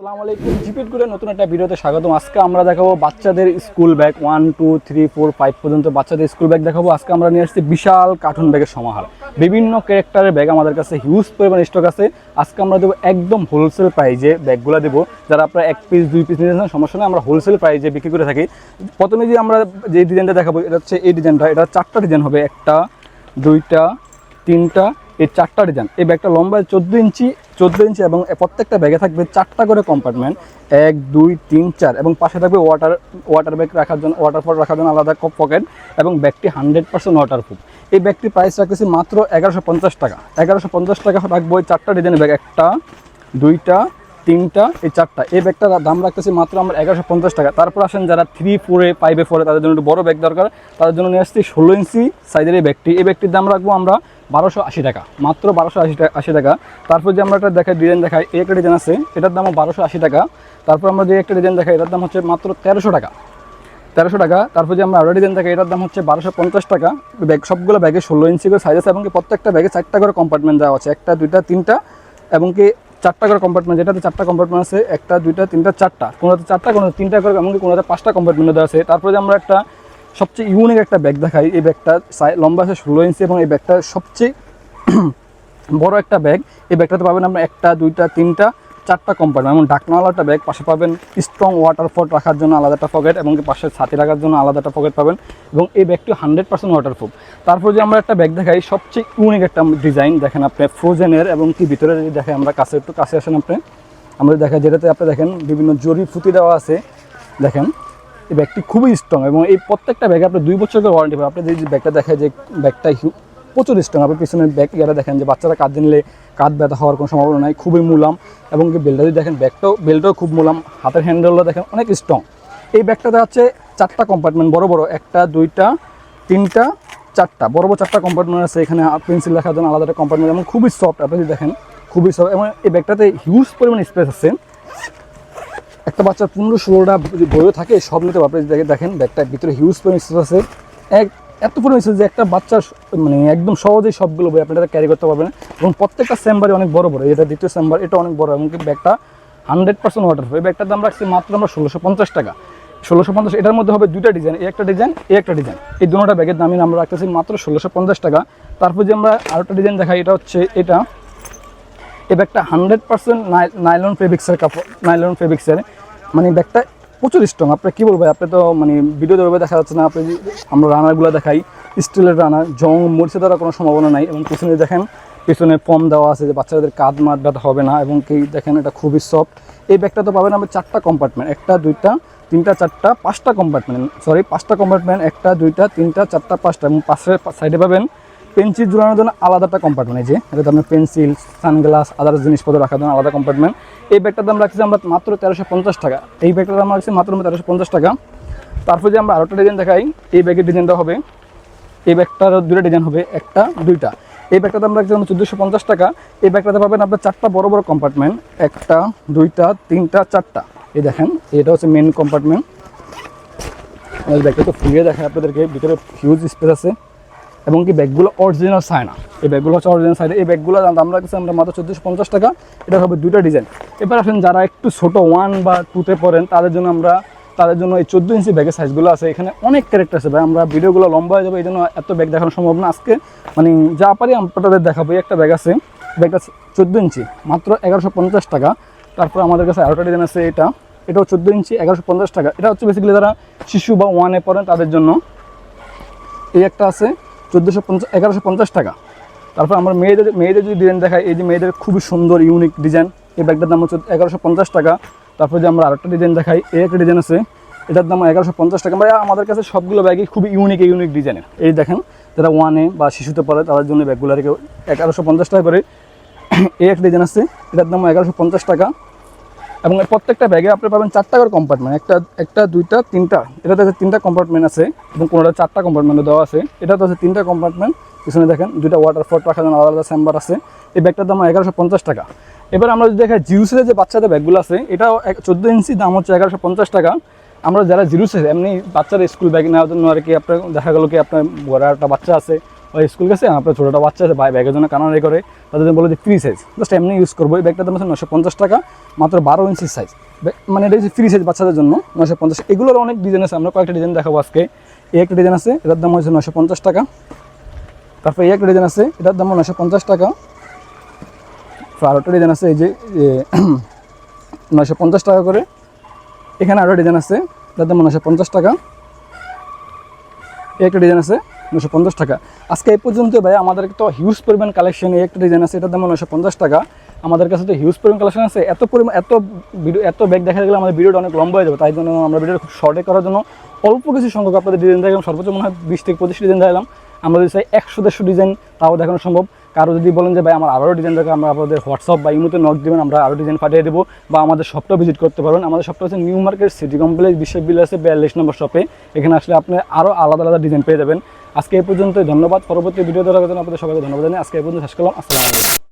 আসসালামু আলাইকুম। জিপিট করে নতুন একটা ভিডিওতে স্বাগতম। আজকে আমরা দেখাবো বাচ্চাদের school bag. One two three four five পর্যন্ত বাচ্চাদের স্কুল ব্যাগ দেখাবো। আজকে আমরা নিয়ে আসছি বিশাল কার্টুন ব্যাগের সমাহার। বিভিন্ন ক্যারেক্টারের ব্যাগ আমাদের কাছে হিউজ পরিমাণ স্টক আছে। আজকে আমরা দেবো একদম হোলসেল প্রাইজে ব্যাগগুলো দেবো। যারা আপনারা এক পিস দুই পিস যাচ্ছেন সমস্যা নেই, আমরা হোলসেল প্রাইজে বিক্রি করে থাকি। প্রথমে যে আমরা যে ডিজাইনটা দেখাবো, এটা হচ্ছে এই ডিজাইনটা এটা চারটা ডিজাইন হবে। একটা, দুইটা, তিনটা, এই চারটা ডিজাইন এই ব্যাগটা লম্বা, চোদ্দ ইঞ্চি চোদ্দ ইঞ্চি এবং প্রত্যেকটা ব্যাগে থাকবে চারটা করে কম্পার্টমেন্ট এক, দুই, তিন, চার এবং পাশে থাকবে ওয়াটার ওয়াটার ব্যাগ রাখার জন্য ওয়াটার ফল রাখার জন্য আলাদা কপ পকেট এবং ব্যাগটি হান্ড্রেড পার্সেন্ট ওয়াটার প্রুফ এই ব্যাগটির প্রাইস রাখতেছি মাত্র এগারোশো পঞ্চাশ টাকা। এগারোশো পঞ্চাশ টাকা রাখব ওই চারটা ডিজাইনের ব্যাগ একটা, দুইটা তিনটা, এই চারটা। এই ব্যাগটার দাম রাখতেছি মাত্র আমরা এগারোশো পঞ্চাশ টাকা। তারপর আসেন যারা থ্রি ফোরে ফাইভে ফোরে তাদের জন্য একটু বড় ব্যাগ দরকার। তাদের জন্য নিয়ে আসছি ষোলো ইঞ্চি সাইজের এই ব্যাগটি এই ব্যাগটির দাম রাখব আমরা বারোশো আশি টাকা। মাত্র বারোশো আশি টাকা আশি টাকা। তারপর যে আমরা একটা দেখাই ডিজাইন দেখাই, এই একটা ডিজাইন আছে। এটার দামও বারোশো আশি টাকা। তারপর আমরা যে একটা ডিজাইন দেখাই, এটার দাম হচ্ছে মাত্র তেরোশো টাকা। তেরোশো টাকা। তারপর যে আমরা আরও ডিজাইন দেখাই, এটার দাম হচ্ছে বারোশো পঞ্চাশ টাকা। ব্যাগ সবগুলো ব্যাগে ষোলো ইঞ্চি করে সাইজ আছে এবং প্রত্যেকটা ব্যাগে চারটা করে কম্পার্টমেন্ট দেওয়া আছে। একটা, দুইটা, তিনটা এবং কি চারটা করে কম্পার্টমেন্ট যেটাতে চারটা কম্পার্টমেন্ট আছে, একটা, দুইটা, তিনটা, চারটা। কোনোতে চারটা কোনো তিনটা করে, এমনকি কোনোতে পাঁচটা কম্পার্টমেন্ট আছে। তারপরে আমরা একটা সবচেয়ে ইউনিক একটা ব্যাগ দেখাই, এই ব্যাগটা লম্বা আছে ষোলো ইঞ্চি এবং এই ব্যাগটা সবচেয়ে বড় একটা ব্যাগ এই ব্যাগটাতে পাবেন আমরা একটা, দুইটা, তিনটা চারটা কম্পার্টমেন্ট এবং ঢাকনাওয়ালা একটা ব্যাগ পাশে পাবেন স্ট্রং ওয়াটার ফট রাখার জন্য আলাদা একটা পকেট এবং পাশে ছাতি রাখার জন্য আলাদা একটা পকেট পাবেন এবং এই ব্যাগটি হান্ড্রেড পার্সেন্ট ওয়াটারপ্রুফ তারপর যে আমরা একটা ব্যাগ দেখাই, সবচেয়ে ইউনিক একটা ডিজাইন দেখেন আপনি ফ্রোজেনের এবং কি ভিতরে যদি দেখেন আমরা কাছে, একটু কাছে আসেন আপনি। আমরা দেখা, যেটাতে আপনি দেখেন বিভিন্ন জরি ফুতি দেওয়া আছে, দেখেন। এই ব্যাগটি খুবই স্ট্রং এবং এই প্রত্যেকটা ব্যাগে আপনি দুই বছর করে ওয়ারেন্টি পাবেন। আপনি যদি ব্যাগটা দেখেন যে ব্যাগটা প্রচুর স্ট্রং আপনি পিছনে ব্যাগ ইয়ারা দেখেন যে বাচ্চারা কাঁধ নিলে কাঁধ ব্যথা হওয়ার কোনো সম্ভাবনা নাই, খুবই মুলাম। এবং কি বেল্টটা যদি দেখেন ব্যাগটাও বেল্টটাও খুব মুলাম। হাতের হ্যান্ডেলও দেখেন অনেক স্ট্রং এই ব্যাগটাতে হচ্ছে চারটা কম্পার্টমেন্ট বড় বড়। একটা, দুইটা, তিনটা, চারটা। বড় বড় চারটা কম্পার্টমেন্ট আছে। এখানে পেন্সিল রাখার জন্য আলাদা একটা কম্পার্টমেন্ট এবং খুবই সফট আপনি যদি দেখেন, খুবই সফট এবং এই ব্যাগটাতে হিউজ পরিমাণ স্পেস আছে। একটা বাচ্চার পনেরো, ষোলোটা যদি বইও থাকে, সব নিতে দেখে দেখেন ব্যাগটার ভিতরে হিউজ পরিমাণ স্পেস আছে। এক এত পরিমাণ হয়েছে যে একটা বাচ্চা মানে একদম সহজেই সবগুলো বই আপনারা ক্যারি করতে পারবেন। এবং প্রত্যেকটা চেম্বারে অনেক বড় বড় এটা দ্বিতীয় চেম্বার এটা অনেক বড়, এবং কি ব্যাগটা হান্ড্রেড পার্সেন্ট ওয়াটার এই ব্যাগটার দাম রাখছি মাত্র আমরা ষোলোশো পঞ্চাশ টাকা। ষোলোশো পঞ্চাশ, এটার মধ্যে হবে দুইটা ডিজাইন এই একটা ডিজাইন এই একটা ডিজাইন এই দুটোটা ব্যাগের দামই আমরা রাখতেছি মাত্র ষোলোশো পঞ্চাশ টাকা। তারপর যে আমরা আরেকটা ডিজাইন দেখাই, এটা হচ্ছে এটা। এই ব্যাগটা হান্ড্রেড পার্সেন্ট নাইলন ফেব্রিক্সের কাপড় নাইলন ফেব্রিক্সের মানে ব্যাগটা প্রচুর স্ট্রং আপনি কী বলব আপনি তো মানে ভিডিওতে ওইভাবে দেখা যাচ্ছে না। আপনি আমরা রানারগুলো দেখাই, স্টিলের রানার, জং মরিচে দেওয়ার কোনো সম্ভাবনা নাই এবং পিছনে দেখেন, পিছনে ফর্ম দেওয়া আছে যে বাচ্চাদের কাঁধ মাঠ ব্যথা হবে না এবং কি দেখেন এটা খুবই সফট এই ব্যাগটা তো পাবেন আমরা চারটা কম্পার্টমেন্ট একটা, দুইটা, তিনটা, চারটা, পাঁচটা কম্পার্টমেন্ট সরি পাঁচটা কম্পার্টমেন্ট একটা, দুইটা, তিনটা, চারটা, পাঁচটা এবং পাশের সাইডে পাবেন পেন্সিল ঝুলানোর জন্য আলাদা একটা কম্পার্টমেন্ট এই যে, এটাতে আপনার পেন্সিল, সানগ্লাস আদার্স জিনিসপত্র রাখার জন্য আলাদা কম্পার্টমেন্ট এই ব্যাগটার দাম রাখছি আমরা মাত্র তেরোশো পঞ্চাশ টাকা। এই ব্যাগটার দাম রাখছি মাত্র তেরোশো পঞ্চাশ টাকা। তারপর যে আমরা আরেকটা ডিজাইন দেখাই, এই ব্যাগের ডিজাইনটা হবে। এই ব্যাগটার দুটো ডিজাইন হবে, একটা, দুইটা। এই রাখছি আমরা চোদ্দোশো পঞ্চাশ টাকা। এই ব্যাগটাতে পাবেন আপনার চারটা বড় বড় কম্পার্টমেন্ট একটা, দুইটা, তিনটা, চারটা। এই দেখেন, এটা হচ্ছে মেন কম্পার্টমেন্ট এই ব্যাগটা তো ফুলিয়ে দেখেন আপনাদেরকে, ভিতরে হিউজ স্পেস আছে। এবং কি ব্যাগগুলো অরিজিনাল সাইনা এই ব্যাগগুলো হচ্ছে অরিজিনাল সাইনা এই ব্যাগগুলো দাম রাখছি আমরা মাত্র চোদ্দোশো পঞ্চাশ টাকা। এটা হবে দুইটা ডিজাইন এবার আসেন যারা একটু ছোট ওয়ান বা টুতে পড়েন, তাদের জন্য আমরা তাদের জন্য এই চোদ্দ ইঞ্চি ব্যাগের সাইজগুলো আছে। এখানে অনেক ক্যারেক্টার আছে ভাই। আমরা ভিডিওগুলো লম্বা হয়ে যাবে, এই জন্য এত ব্যাগ দেখানো সম্ভব না। আজকে মানে যা পারি আপনাদের দেখাবো। এই একটা ব্যাগ আছে। ব্যাগটা চোদ্দ ইঞ্চি মাত্র এগারোশো পঞ্চাশ টাকা। তারপর আমাদের কাছে আরেকটা ডিজাইন আছে এটা। এটাও চোদ্দ ইঞ্চি এগারোশো পঞ্চাশ টাকা। এটা হচ্ছে বেসিক্যালি যারা শিশু বা ওয়ানে পড়েন, তাদের জন্য। এই একটা আছে। চোদ্দোশো পঞ্চাশ, এগারোশো পঞ্চাশ টাকা। তারপর আমরা মেয়েদের মেয়েদের যদি ডিজাইন দেখায় এই যে মেয়েদের খুবই সুন্দর ইউনিক ডিজাইন এই ব্যাগটার দাম হচ্ছে এগারোশো পঞ্চাশ টাকা। তারপর যে আমরা আরেকটা ডিজাইন দেখাই, এই একটা ডিজাইন আছে, এটার দাম এগারোশো পঞ্চাশ টাকা। মানে আমাদের কাছে সবগুলো ব্যাগই খুবই ইউনিক ইউনিক ডিজাইনের এই দেখেন, যারা ওয়ানে বা শিশুতে পড়ে, তাদের জন্য ব্যাগগুলো রেখে এগারোশো পঞ্চাশ টাকা করে। এই একটা ডিজাইন আছে, এটার দাম এগারোশো পঞ্চাশ টাকা। এবং প্রত্যেকটা ব্যাগে আপনি পাবেন চারটা করে কম্পার্টমেন্ট একটা একটা, দুইটা, তিনটা। এটাতে আছে তিনটা কম্পার্টমেন্ট আছে এবং কোনোটা চারটা কম্পার্টমেন্টও দেওয়া আছে। এটাতে আছে তিনটা কম্পার্টমেন্ট পিছনে দেখেন, দুইটা ওয়াটার ফট রাখার জন্য আলাদা আলাদা চেম্বার আছে। এই ব্যাগটার দাম এগারোশো পঞ্চাশ টাকা। এবার আমরা যদি দেখাই জিরুসের যে বাচ্চাদের ব্যাগগুলো আছে, এটাও এক, চোদ্দ ইঞ্চি দাম হচ্ছে এগারোশো পঞ্চাশ টাকা। আমরা যারা জিরুসে এমনি বাচ্চারা স্কুল ব্যাগ নেওয়ার জন্য আর কি আপনার, দেখা গেলো কি আপনার বড় একটা বাচ্চা আছে। ওই স্কুল গেছে, আপনার ছোটোটা বাচ্চা আছে, ভাই ব্যাগের জন্য কানারি করে, তাদের জন্য বলে যে ফ্রি সাইজ জাস্ট এমনি ইউজ করব। এই ব্যাগটার দাম হচ্ছে নশো পঞ্চাশ টাকা, মাত্র বারো ইঞ্চি সাইজ মানে এটা হচ্ছে ফ্রি সাইজ বাচ্চাদের জন্য নশো পঞ্চাশ। এগুলোর অনেক ডিজাইন আছে, আমরা কয়েকটা ডিজাইন দেখাবো আজকে। এই একটা ডিজাইন আছে, এটার দাম হচ্ছে নশো পঞ্চাশ টাকা। তারপর এই একটা ডিজাইন আছে, এটার দাম নশো পঞ্চাশ টাকা। একটা ডিজাইন আছে, এই যে নশো পঞ্চাশ টাকা করে। এখানে আরও ডিজাইন আছে, এটার দাম নশো পঞ্চাশ টাকা। এই একটা ডিজাইন আছে নশো পঞ্চাশ টাকা। আজকে এই পর্যন্ত ভাই আমাদের তো হিউজ পরিমাণ কালেকশন একটা ডিজাইন আছে, এটার দাম নশো পঞ্চাশ টাকা। আমাদের কাছে তো হিউজ পরিমাণ কালেকশন আছে। এত পরিমাণ, এত ভিডিও এত ব্যাগ দেখা গেলে আমাদের ভিডিওটা অনেক লম্বা হয়ে যাবে। তাই জন্য আমরা ভিডিওটা খুব শর্টে করার জন্য অল্প কিছু সংখ্যক আপনাদের ডিজাইন দেখলাম। সর্বোচ্চ মনে হয় বিশ থেকে পঁচিশ ডিজাইন দেখালাম। আমরা যদি চাই একশো দেড়শো ডিজাইন তাও দেখানো সম্ভব। কারও যদি বলেন যে, ভাই, আমার আরও ডিজাইন দরকার, আমরা আপনাদের হোয়াটসঅ্যাপ বা ইমোতে নক দেবেন, আমরা আরও ডিজাইন পাঠিয়ে দেবো বা আমাদের শপটা ভিজিট করতে পারবেন। আমাদের শপটা হচ্ছে নিউ মার্কেট সিটি কমপ্লেক্স বিশ্ববিদ্যালয় বিয়াল্লিশ নম্বর শপে এখানে আসলে আপনি আরও আলাদা আলাদা ডিজাইন পেয়ে যাবেন। আজকে এই পর্যন্ত ধন্যবাদ। পরবর্তী ভিডিও দেওয়ার জন্য আপনাদের সবাইকে ধন্যবাদ জানাই আজকে এই পর্যন্ত শেষ করলাম। আসসালামু আলাইকুম।